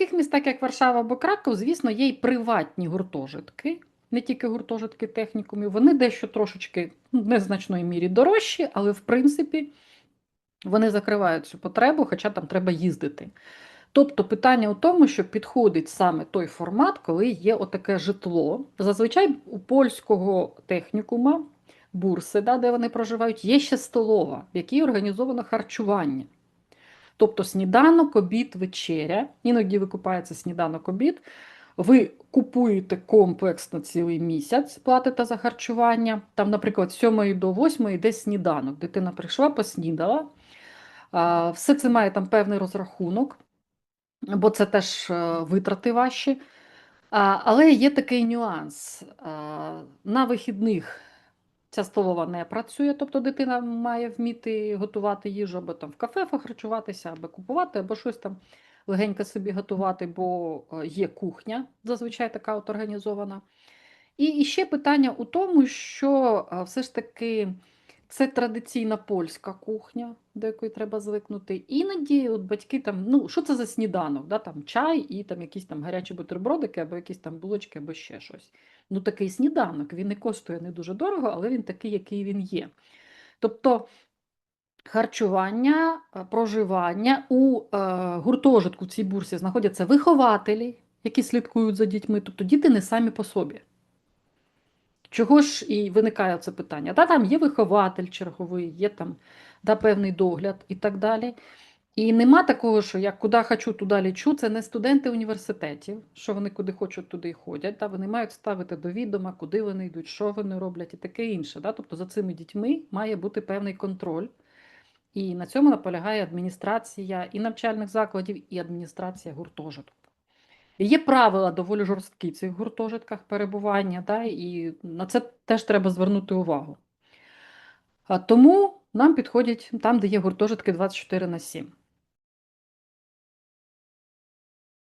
таких містах, як Варшава або Краков, звісно, є й приватні гуртожитки, не тільки гуртожитки технікумів. Вони дещо трошечки ну, незначної мірі дорожчі, але в принципі вони закривають цю потребу, хоча там треба їздити. Тобто питання у тому, що підходить саме той формат, коли є отаке житло. Зазвичай у польського технікума, бурси, да, де вони проживають, є ще столова, в якій організовано харчування. Тобто сніданок, обід, вечеря. Іноді викупається сніданок, обід. Ви купуєте комплекс на цілий місяць, платите за харчування. Там, наприклад, з 7 до 8 йде сніданок. Дитина прийшла, поснідала. Все це має там певний розрахунок, бо це теж е, витрати ваші. Але є такий нюанс. На вихідних ця столова не працює, тобто дитина має вміти готувати їжу або там в кафе харчуватися, або купувати, або щось там легенько собі готувати, бо е, є кухня, зазвичай така от організована. І, ще питання у тому, що е, все ж таки це традиційна польська кухня, до якої треба звикнути. Іноді от батьки там, ну що це за сніданок? Да? Там чай і там якісь там гарячі бутербродики, або якісь там булочки, або ще щось. Ну, такий сніданок, він не коштує не дуже дорого, але він такий, який він є. Тобто харчування, е, проживання у е, гуртожитку в цій бурсі знаходяться вихователі, які слідкують за дітьми, тобто діти не самі по собі. Чого ж і виникає це питання? Та там є вихователь черговий, є там да, певний догляд і так далі. І нема такого, що я куди хочу, туди лічу. Це не студенти університетів, що вони куди хочуть, туди й ходять. Та вони мають ставити до відома, куди вони йдуть, що вони роблять і таке інше. Да? Тобто за цими дітьми має бути певний контроль. І на цьому наполягає адміністрація і навчальних закладів, і адміністрація гуртожитку. Є правила доволі жорсткі в цих гуртожитках перебування, да? і на це теж треба звернути увагу. Тому нам підходять там, де є гуртожитки 24 на 7.